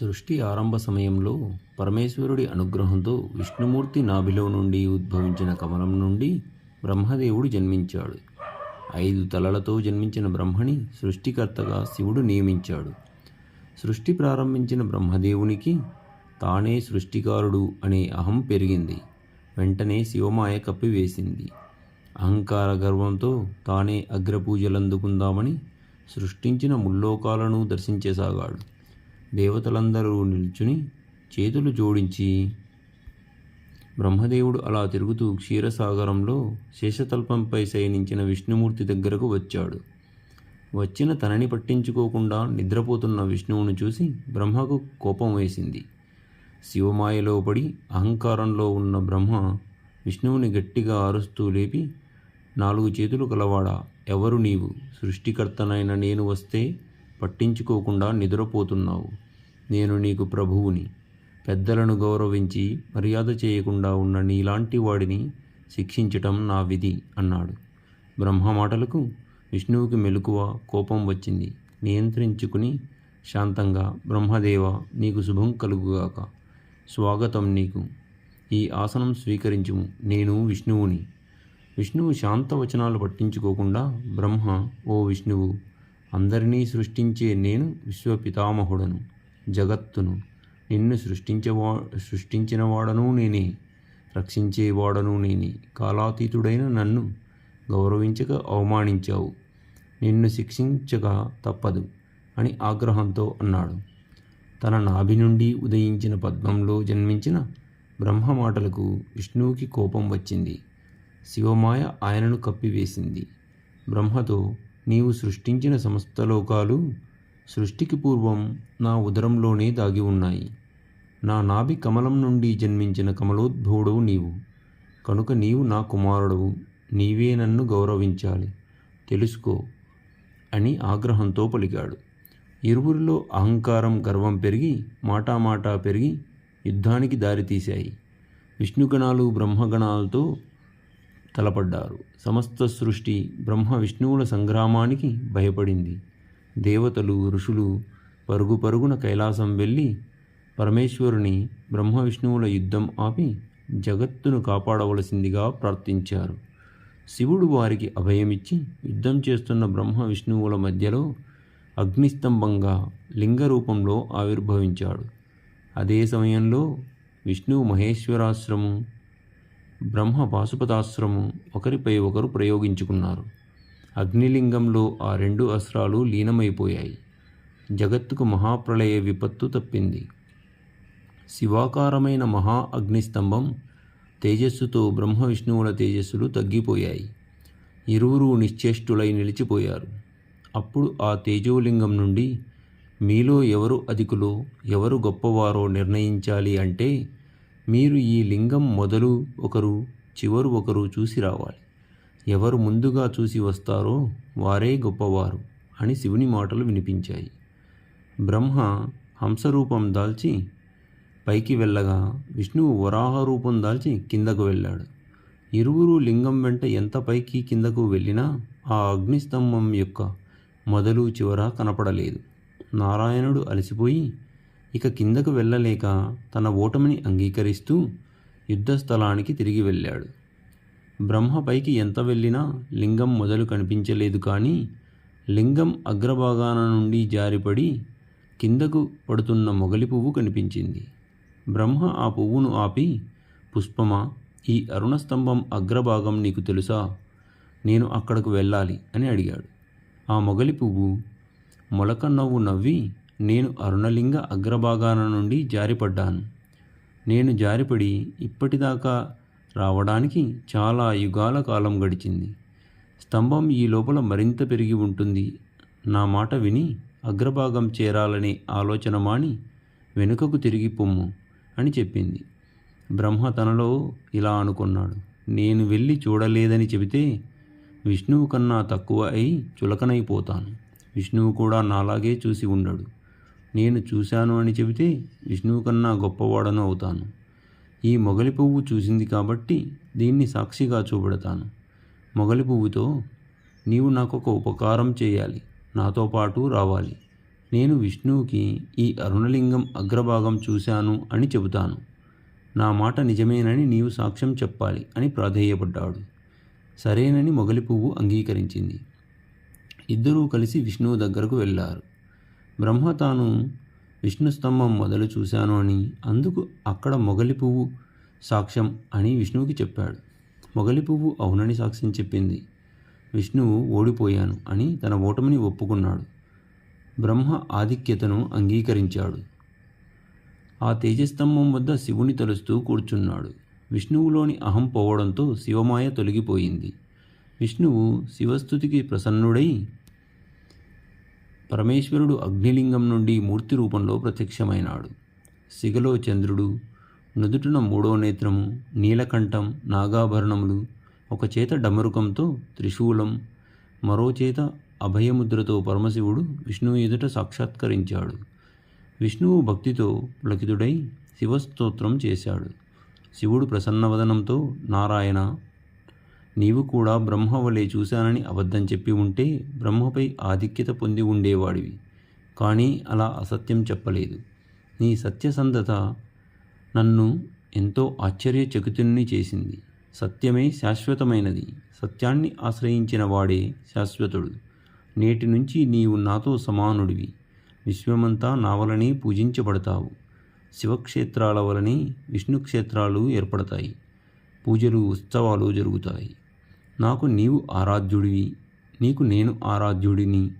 సృష్టి ఆరంభ సమయంలో పరమేశ్వరుడి అనుగ్రహంతో విష్ణుమూర్తి నాభిలో నుండి ఉద్భవించిన కమలం నుండి బ్రహ్మదేవుడు జన్మించాడు. ఐదు తలలతో జన్మించిన బ్రహ్మని సృష్టికర్తగా శివుడు నియమించాడు. సృష్టి ప్రారంభించిన బ్రహ్మదేవునికి తానే సృష్టికారుడు అనే అహం పెరిగింది. వెంటనే శివమాయ కప్పివేసింది. అహంకార గర్వంతో తానే అగ్రపూజలందుకుందామని సృష్టించిన ముల్లోకాలను దర్శించసాగాడు. దేవతలందరూ నిల్చుని చేతులు జోడించి బ్రహ్మదేవుడు అలా తిరుగుతూ క్షీరసాగరంలో శేషతల్పంపై శయనించిన విష్ణుమూర్తి దగ్గరకు వచ్చాడు. వచ్చిన తనని పట్టించుకోకుండా నిద్రపోతున్న విష్ణువును చూసి బ్రహ్మకు కోపం వేసింది. శివమాయలో పడి అహంకారంలో ఉన్న బ్రహ్మ విష్ణువుని గట్టిగా అరుస్తూ లేపి నాలుగు చేతులు కలవాడా ఎవరు నీవు? సృష్టికర్తనైన నేను వస్తే పట్టించుకోకుండా నిద్రపోతున్నావు. నేను నీకు ప్రభువుని పెద్దలను గౌరవించి మర్యాద చేయకుండా ఉన్న నీలాంటి వాడిని శిక్షించటం నా విధి అన్నాడు. బ్రహ్మ మాటలకు విష్ణువుకి మెలకువ కోపం వచ్చింది. నియంత్రించుకుని శాంతంగా బ్రహ్మదేవ నీకు శుభం కలుగుగాక. స్వాగతం నీకు. ఈ ఆసనం స్వీకరించుము. నేను విష్ణువుని. విష్ణువు శాంత వచనాలు పట్టించుకోకుండా బ్రహ్మ ఓ విష్ణువు అందరినీ సృష్టించే నేను విశ్వపితామహుడను జగత్తును. నిన్ను సృష్టించవా సృష్టించినవాడను నేనే రక్షించేవాడను నేనే. కాలాతీతుడైన నన్ను గౌరవించక అవమానించావు. నిన్ను శిక్షించక తప్పదు అని ఆగ్రహంతో అన్నాడు. తన నాభి నుండి ఉదయించిన పద్మంలో జన్మించిన బ్రహ్మ మాటలకు విష్ణువుకి కోపం వచ్చింది. శివమాయ ఆయనను కప్పివేసింది. బ్రహ్మతో నీవు సృష్టించిన సమస్త లోకాలు సృష్టికి పూర్వం నా ఉదరంలోనే దాగి ఉన్నాయి. నా నాభి కమలం నుండి జన్మించిన కమలోద్భవుడవు నీవు. కనుక నీవు నా కుమారుడవు. నీవే నన్ను గౌరవించాలి. తెలుసుకో అని ఆగ్రహంతో పలికాడు. ఇరువురిలో అహంకారం గర్వం పెరిగి మాటామాటా పెరిగి యుద్ధానికి దారితీశాయి. విష్ణుగణాలు బ్రహ్మగణాలతో తలపడ్డారు. సమస్త సృష్టి బ్రహ్మ విష్ణువుల సంగ్రామానికి భయపడింది. దేవతలు ఋషులు పరుగు పరుగున కైలాసం వెళ్ళి పరమేశ్వరుని బ్రహ్మ విష్ణువుల యుద్ధం ఆపి జగత్తును కాపాడవలసిందిగా ప్రార్థించారు. శివుడు వారికి అభయమిచ్చి యుద్ధం చేస్తున్న బ్రహ్మ విష్ణువుల మధ్యలో అగ్నిస్తంభంగా లింగ రూపంలో ఆవిర్భవించాడు. అదే సమయంలో విష్ణువు మహేశ్వరాశ్రమం బ్రహ్మ పాశుపతాశ్రమం ఒకరిపై ఒకరు ప్రయోగించుకున్నారు. అగ్నిలింగంలో ఆ రెండు అస్త్రాలు లీనమైపోయాయి. జగత్తుకు మహాప్రళయ విపత్తు తప్పింది. శివాకారమైన మహా అగ్నిస్తంభం తేజస్సుతో బ్రహ్మ విష్ణువుల తేజస్సులు తగ్గిపోయాయి. ఇరువురు నిశ్చేష్టులై నిలిచిపోయారు. అప్పుడు ఆ తేజోలింగం నుండి మీలో ఎవరు అధికులో ఎవరు గొప్పవారో నిర్ణయించాలి అంటే మీరు ఈ లింగం మొదలు ఒకరు చివరు ఒకరు చూసి రావాలి. ఎవరు ముందుగా చూసి వస్తారో వారే గొప్పవారు అని శివుని మాటలు వినిపించాయి. బ్రహ్మ హంసరూపం దాల్చి పైకి వెళ్ళగా విష్ణువు వరాహ రూపం దాల్చి కిందకు వెళ్ళాడు. ఇరువురు లింగం వెంట ఎంత పైకి కిందకు వెళ్ళినా ఆ అగ్నిస్తంభం యొక్క మొదలు చివర కనపడలేదు. నారాయణుడు అలసిపోయి ఇక కిందకు వెళ్ళలేక తన ఓటమిని అంగీకరిస్తూ యుద్ధ స్థలానికి తిరిగి వెళ్ళాడు. బ్రహ్మ పైకి ఎంత వెళ్ళినా లింగం మొదలు కనిపించలేదు కానీ లింగం అగ్రభాగాన నుండి జారిపడి కిందకు పడుతున్న మొగలి పువ్వు కనిపించింది. బ్రహ్మ ఆ పువ్వును ఆపి పుష్పమా ఈ అరుణస్తంభం అగ్రభాగం నీకు తెలుసా? నేను అక్కడకు వెళ్ళాలి అని అడిగాడు. ఆ మొగలి పువ్వు మొలక నవ్వు నవ్వి నేను అరుణలింగ అగ్రభాగాన నుండి జారిపడ్డాను. నేను జారిపడి ఇప్పటిదాకా రావడానికి చాలా యుగాల కాలం గడిచింది. స్తంభం ఈ లోపల మరింత పెరిగి ఉంటుంది. నా మాట విని అగ్రభాగం చేరాలనే ఆలోచన మాని వెనుకకు తిరిగి పొమ్ము అని చెప్పింది. బ్రహ్మ తనలో ఇలా అనుకున్నాడు. నేను వెళ్ళి చూడలేదని చెబితే విష్ణువు కన్నా తక్కువ అయి చులకనైపోతాను. విష్ణువు కూడా నాలాగే చూసి ఉండడు. నేను చూశాను అని చెబితే విష్ణువు కన్నా గొప్పవాడను అవుతాను. ఈ మొగలి పువ్వు చూసింది కాబట్టి దీన్ని సాక్షిగా చూపెడతాను. మొగలి పువ్వుతో నీవు నాకు ఒక ఉపకారం చేయాలి. నాతో పాటు రావాలి. నేను విష్ణువుకి ఈ అరుణలింగం అగ్రభాగం చూశాను అని చెబుతాను. నా మాట నిజమేనని నీవు సాక్ష్యం చెప్పాలి అని ప్రాధేయపడ్డాడు. సరేనని మొగలి పువ్వు అంగీకరించింది. ఇద్దరూ కలిసి విష్ణువు దగ్గరకు వెళ్ళారు. బ్రహ్మ తాను విష్ణు స్తంభం మొదలు చూశాను అని అందుకు అక్కడ మొగలి పువ్వు సాక్ష్యం అని విష్ణువుకి చెప్పాడు. మొగలి పువ్వు అవునని సాక్ష్యం చెప్పింది. విష్ణువు ఓడిపోయాను అని తన ఓటమిని ఒప్పుకున్నాడు. బ్రహ్మ ఆధిక్యతను అంగీకరించాడు. ఆ తేజస్తంభం వద్ద శివుని తలుస్తూ కూర్చున్నాడు. విష్ణువులోని అహం పోవడంతో శివమాయ తొలగిపోయింది. విష్ణువు శివస్థుతికి ప్రసన్నుడై పరమేశ్వరుడు అగ్నిలింగం నుండి మూర్తి రూపంలో ప్రత్యక్షమైనాడు. సిగలో చంద్రుడు నుదుటిన మూడో నేత్రము నీలకంఠం నాగాభరణములు ఒక చేత డమరుకంతో త్రిశూలం మరో చేత అభయముద్రతో పరమశివుడు విష్ణువు ఎదుట సాక్షాత్కరించాడు. విష్ణువు భక్తితో పులకితుడై శివస్తోత్రం చేశాడు. శివుడు ప్రసన్నవదనంతో నారాయణ నీవు కూడా బ్రహ్మ వలె చూశానని అబద్ధం చెప్పి ఉంటే బ్రహ్మపై ఆధిక్యత పొంది ఉండేవాడివి. కానీ అలా అసత్యం చెప్పలేదు. నీ సత్యసంధత నన్ను ఎంతో ఆశ్చర్యచకితుణ్ణి చేసింది. సత్యమే శాశ్వతమైనది. సత్యాన్ని ఆశ్రయించిన వాడే శాశ్వతుడు. నేటి నుంచి నీవు నాతో సమానుడివి. విశ్వమంతా నావలని పూజించబడతావు. శివక్షేత్రాల వలనే విష్ణు క్షేత్రాలు ఏర్పడతాయి. పూజలు ఉత్సవాలు జరుగుతాయి. నాకు నీవు ఆరాధ్యుడివి నీకు నేను ఆరాధ్యుడిని.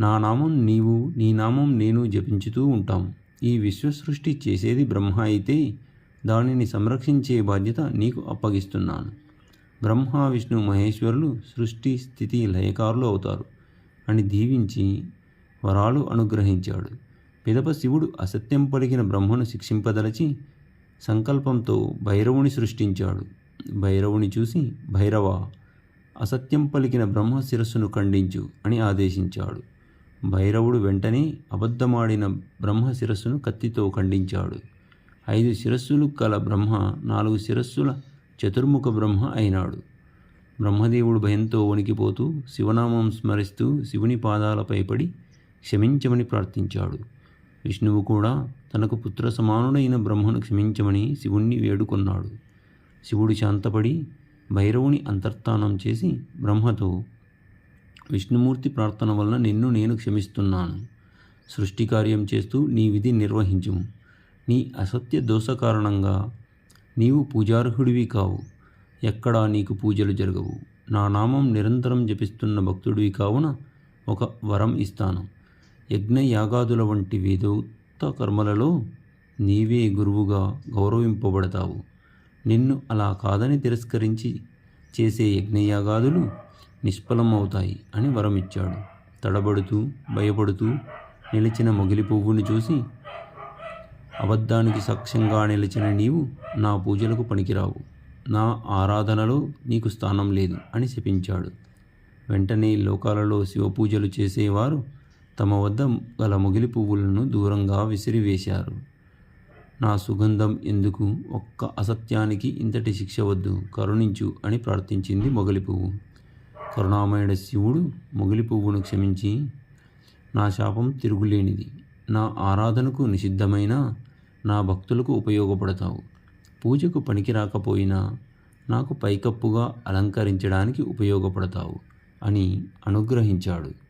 నా నామం నీవు నీ నామం నేను జపించుతూ ఉంటాం. ఈ విశ్వసృష్టి చేసేది బ్రహ్మ అయితే దానిని సంరక్షించే బాధ్యత నీకు అప్పగిస్తున్నాను. బ్రహ్మ విష్ణు మహేశ్వరులు సృష్టి స్థితి లయకారులు అవుతారు అని దీవించి వరాలు అనుగ్రహించాడు. పిదప శివుడు అసత్యం పలికిన బ్రహ్మను శిక్షింపదలచి సంకల్పంతో భైరవుని సృష్టించాడు. భైరవుని చూసి భైరవ అసత్యం పలికిన బ్రహ్మ శిరస్సును ఖండించు అని ఆదేశించాడు. భైరవుడు వెంటనే అబద్ధమాడిన బ్రహ్మ శిరస్సును కత్తితో ఖండించాడు. ఐదు శిరస్సులు కల బ్రహ్మ నాలుగు శిరస్సుల చతుర్ముఖ బ్రహ్మ అయినాడు. బ్రహ్మదేవుడు భయంతో వణికిపోతూ శివనామం స్మరిస్తూ శివుని పాదాలపై పడి క్షమించమని ప్రార్థించాడు. విష్ణువు కూడా తనకు పుత్ర సమానుడైన బ్రహ్మను క్షమించమని శివుణ్ణి వేడుకొన్నాడు. శివుడు శాంతపడి భైరవుని అంతర్ధానం చేసి బ్రహ్మతో విష్ణుమూర్తి ప్రార్థన వలన నిన్ను నేను క్షమిస్తున్నాను. సృష్టి కార్యం చేస్తూ నీ విధి నిర్వహించుము. నీ అసత్య దోష కారణంగా నీవు పూజార్హుడివి కావు. ఎక్కడా నీకు పూజలు జరగవు. నా నామం నిరంతరం జపిస్తున్న భక్తుడివి కావున ఒక వరం ఇస్తాను. యజ్ఞ యాగాదుల వంటి వేదోక్త కర్మలలో నీవే గురువుగా గౌరవింపబడతావు. నిన్ను అలా కాదని తిరస్కరించి చేసే యజ్ఞయాగాదులు నిష్ఫలమవుతాయి అని వరమిచ్చాడు. తడబడుతూ భయపడుతూ నిలిచిన మొగిలి పువ్వును చూసి అబద్ధానికి సాక్ష్యంగా నిలిచిన నీవు నా పూజలకు పనికిరావు. నా ఆరాధనలో నీకు స్థానం లేదు అని శపించాడు. వెంటనే లోకాలలో శివపూజలు చేసేవారు తమ వద్ద గల మొగిలి పువ్వులను దూరంగా విసిరివేశారు. నా సుగంధం ఎందుకు ఒక్క అసత్యానికి ఇంతటి శిక్ష వద్దు? కరుణించు అని ప్రార్థించింది మొగలి పువ్వు. కరుణామయుడ శివుడు మొగిలి పువ్వును క్షమించి నా శాపం తిరుగులేనిది. నా ఆరాధనకు నిషిద్ధమైన నా భక్తులకు ఉపయోగపడతావు. పూజకు పనికి రాకపోయినా నాకు పైకప్పుగా అలంకరించడానికి ఉపయోగపడతావు అని అనుగ్రహించాడు.